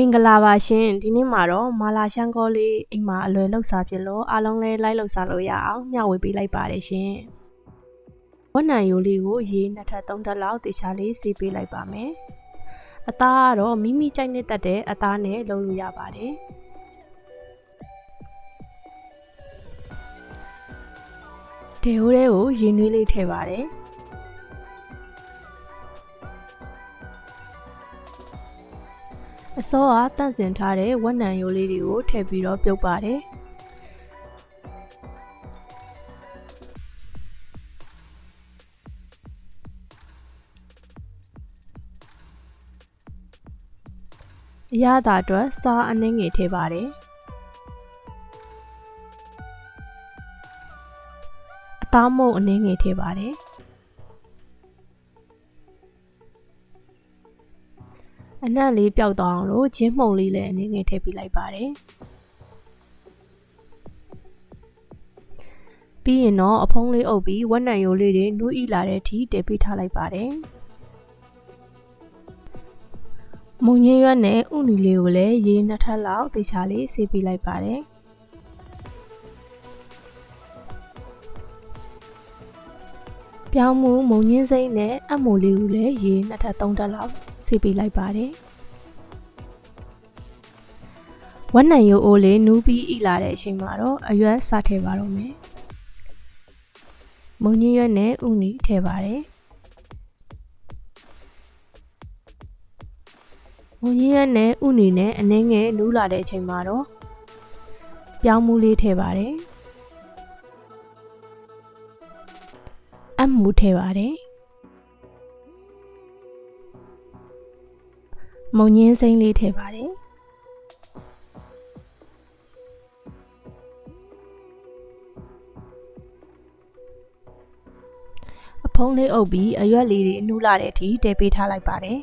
မင်္ဂလာပါရှင်ဒီနေ့မှာတော့မာလာရှန်ကောလေးအိမ်မှာအလွယ်လောက်စားဖြစ်လို့အားလုံးလည်းလိုက်လောက်စားလို့ရအောင်မျှဝေပေးလိုက်ပါတယ်ရှင်ဝက်နံရိုးလေးကိုရေနှစ်ထပ်သုံးထပ်လောက်တေချာလေးစီးပေးလိုက်ပါမယ်အသားကတော့မိမိကြိုက်နဲ့တက်တဲ့အသားနဲ့လုပ်လို့ရပါတယ်ဒေဟိုးလေးကိုရေနွေးလေးထည့်ပါတယ် အစောကတန့်စင်ထားတဲ့ဝက်နံရိုးလေးတွေကိုထည့်ပြီးတော့ပြုတ်ပါတယ်အရသာအတွက်စားအနှင်းငယ်ထည့်ပါတယ်အသားမုတ်အနှင်းငယ်ထည့်ပါတယ် အနံ့လေးပျောက်သွားအောင်လို့ဂျင်းမှုန်လေးလည်းအနေငယ်ထည့်ပေးလိုက်ပါတယ်ပြီးရင်တော့အဖုံးလေးအုပ်ပြီးဝက်နံရိုးလေးတွေနူးဤလာတဲ့အထိတည်ပေးထားလိုက်ပါတယ်မုံညင်းရွက်နဲ့ဥနီလေးကိုလည်းရေနှစ်ထပ်လောက်တေချာလေးဆေးပေးလိုက်ပါတယ်ပြောင်းမှုမုံညင်းစိမ့်နဲ့အမိုလေးကိုလည်းရေနှစ်ထပ်သုံးထပ်လောက် ဆေးပေးလိုက်ပါတယ်ဝက်နံရိုးအိုးလေးနူးပြီးဣလာတဲ့အချိန်မှာတော့အရွက်စထည့်ပါတော့မယ်မုံညင်းရွက်နဲ့ဥနီထည့်ပါတယ်မုံညင်းရွက်နဲ့ဥနီနဲ့အနှင်းငယ်နူးလာတဲ့အချိန်မှာတော့ပြောင်းမှုလေးထည့်ပါတယ်အမူထည့်ပါတယ် မုံညင်းစိမ့်လေးထည့်ပါတယ်အဖုံးလေးအုပ်ပြီးအရွက်လေးတွေအနူးလာတဲ့အထိတည်ပေးထားလိုက်ပါတယ်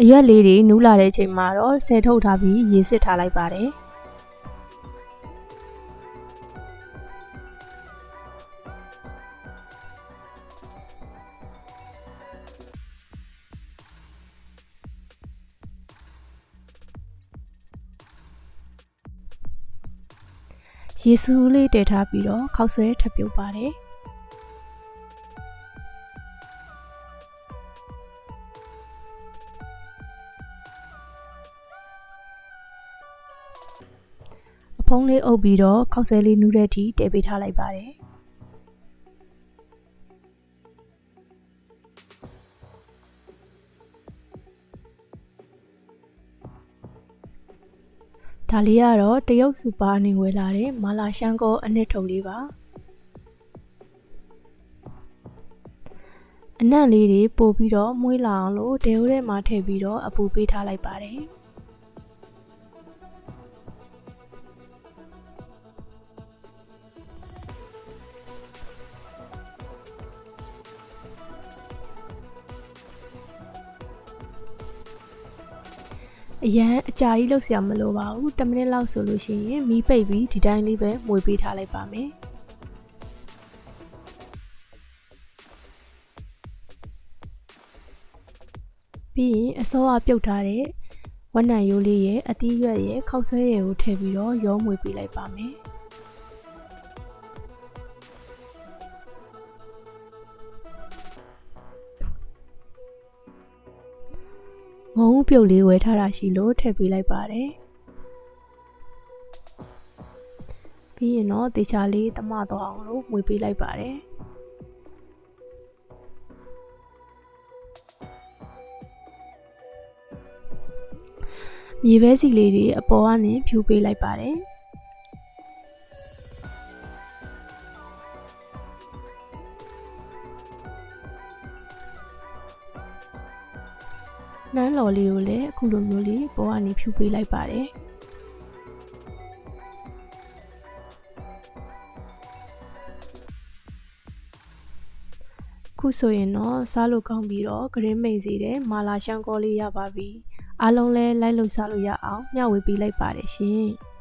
အရွက်လေးတွေနူးလာတဲ့အချိန်မှာတော့ဆဲထုတ်ထားပြီးရေစစ်ထားလိုက်ပါတယ် ရေစူးလေးတည်ထားပြီးတော့ခောက်ဆွဲထပ်ပြုတ်ပါတယ်အဖုံးလေးအုပ်ပြီးတော့ခောက်ဆွဲလေးနူးတဲ့အထိတည်ပေးထားလိုက်ပါတယ် ဒါလေးကတော့တရုတ်စူပါနေဝယ်လာတဲ့မာလာရှန်ကောအနှစ်ထုံလေးပါအနံ့လေးတွေပို့ပြီးတော့မွေးလာအောင်လို့ဒေဟိုထဲမှာထည့်ပြီးတော့အပူပေးထားလိုက်ပါတယ် အရန်အကြာကြီးလုပ်စရာမလိုပါဘူး10မိနစ်လောက်ဆိုလို့ရှိရင်မီးပိတ်ပြီးဒီတိုင်းလေးပဲမွေပေးထားလိုက်ပါမယ်ပြီးရင်အစောအပြုတ်ထားတဲ့ဝက်နံရိုးလေးရဲ့အသီးရွက်ရဲ့ခောက်ဆွဲရည်ကိုထည့်ပြီးတော့ရောမွေပေးလိုက်ပါမယ် ငုံပြုတ်လေးဝယ်ထားတာရှိလို့ထည့်ပေးလိုက်ပါတယ်ပြီးရင်တော့တေချာလေးတမတော့အောင်လို့မွေပေးလိုက်ပါတယ်မြေပဲစီလေးတွေအပေါ်ကနေဖြူပေးလိုက်ပါတယ် နန်းလော်လေးကိုလည်းအခုလိုမျိုးလေးပေါ်ကနေဖြူပေးလိုက်ပါတယ်ခုဆိုရင်တော့စားလို့ကောင်းပြီးတော့ဂရင်းမိန်စီတဲ့မာလာရှန်ကောလေးရပါပြီအားလုံးလည်းလိုက်လို့စားလို့ရအောင်မျှဝေပေးလိုက်ပါတယ်ရှင်။